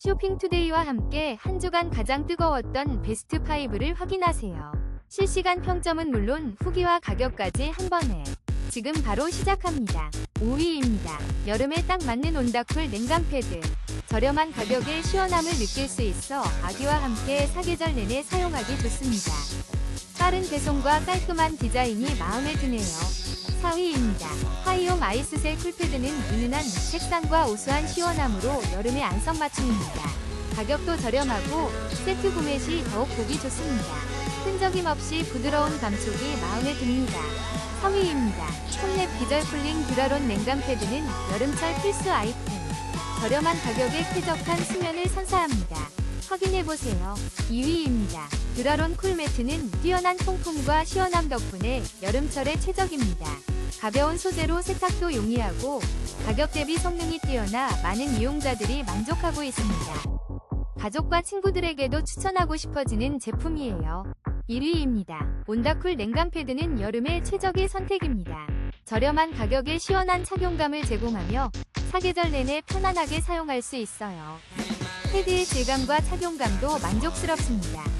쇼핑투데이와 함께 한 주간 가장 뜨거웠던 베스트 5를 확인하세요. 실시간 평점은 물론 후기와 가격까지 한 번에. 지금 바로 시작합니다. 5위입니다. 여름에 딱 맞는 온다쿨 냉감 패드. 저렴한 가격에 시원함을 느낄 수 있어 아기와 함께 사계절 내내 사용하기 좋습니다. 빠른 배송과 깔끔한 디자인이 마음에 드네요. 4위입니다. 하이옴 아이스셀 쿨패드는 은은한 색상과 우수한 시원함으로 여름의 안성맞춤입니다. 가격도 저렴하고 세트 구매 시 더욱 보기 좋습니다. 끈적임 없이 부드러운 감촉이 마음에 듭니다. 3위입니다. 홈랩 기절 쿨링 듀라론 냉감 패드는 여름철 필수 아이템. 저렴한 가격에 쾌적한 수면을 선사합니다. 확인해보세요. 2위입니다. 듀라론 쿨매트는 뛰어난 통풍과 시원함 덕분에 여름철에 최적입니다. 가벼운 소재로 세탁도 용이하고 가격 대비 성능이 뛰어나 많은 이용자들이 만족하고 있습니다. 가족과 친구들에게도 추천하고 싶어지는 제품이에요. 1위입니다. 온다쿨 냉감 패드는 여름의 최적의 선택입니다. 저렴한 가격에 시원한 착용감을 제공하며 사계절 내내 편안하게 사용할 수 있어요. 패드의 질감과 착용감도 만족스럽습니다.